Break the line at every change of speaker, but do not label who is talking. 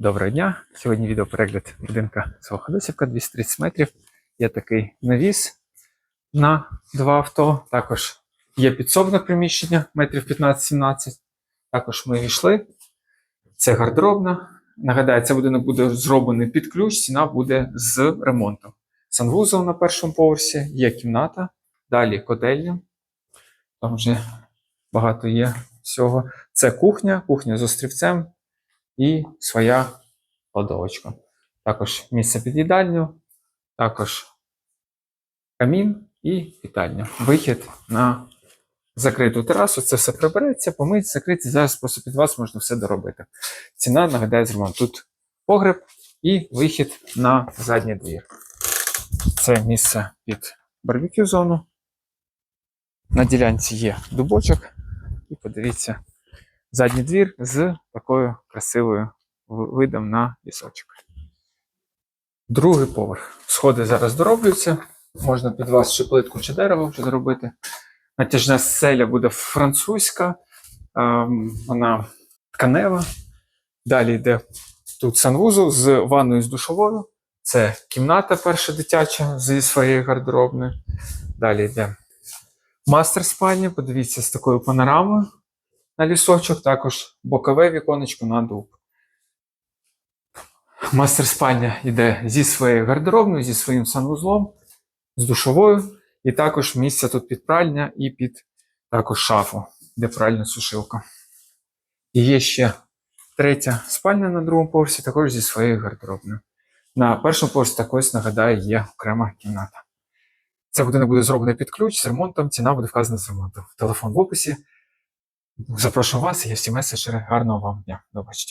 Доброго дня! Сьогодні відеоперегляд будинка свого Ходосівка 230 метрів. Є такий навіс на два авто. Також є підсобне приміщення метрів 15-17. Також ми війшли. Це гардеробна. Нагадаю, цей будинок буде зроблений під ключ, ціна буде з ремонтом. Санвузол на першому поверсі, є кімната, далі котельня. Там вже багато є всього. Це кухня, кухня з острівцем і своя кладовочка. Також місце під їдальню, також камін і вітальня. Вихід на закриту терасу. Це все прибереться, помить, закрити. Зараз просто під вас можна все доробити. Ціна нагадає з ремонт. Тут погреб і вихід на задній двір. Це місце під барбекю зону. На ділянці є дубочок. І подивіться, задній двір з такою красивою видом на лісочок. Другий поверх. Сходи зараз дороблюються. Можна під вас чи плитку, чи дерево вже зробити. Натяжна селя буде французька, ем, вона тканева. Далі йде тут санвузол з ванною з душовою. Це кімната перша дитяча зі своєю гардеробною. Далі йде мастер спальня. Подивіться з такою панорамою на лісочок, також бокове віконечко на дуб. Мастер спальня йде зі своєю гардеробною, зі своїм санвузлом, з душовою, і також місце тут під пральня і під також шафу, де пральна сушилка. І є ще третя спальня на другому поверсі, також зі своєю гардеробною. На першому поверсі також, нагадаю, є окрема кімната. Це будинок буде зроблений під ключ з ремонтом, ціна буде вказана з ремонтом. Телефон в описі. Запрошую вас, є всі меседжери. Гарного вам дня. До побачення.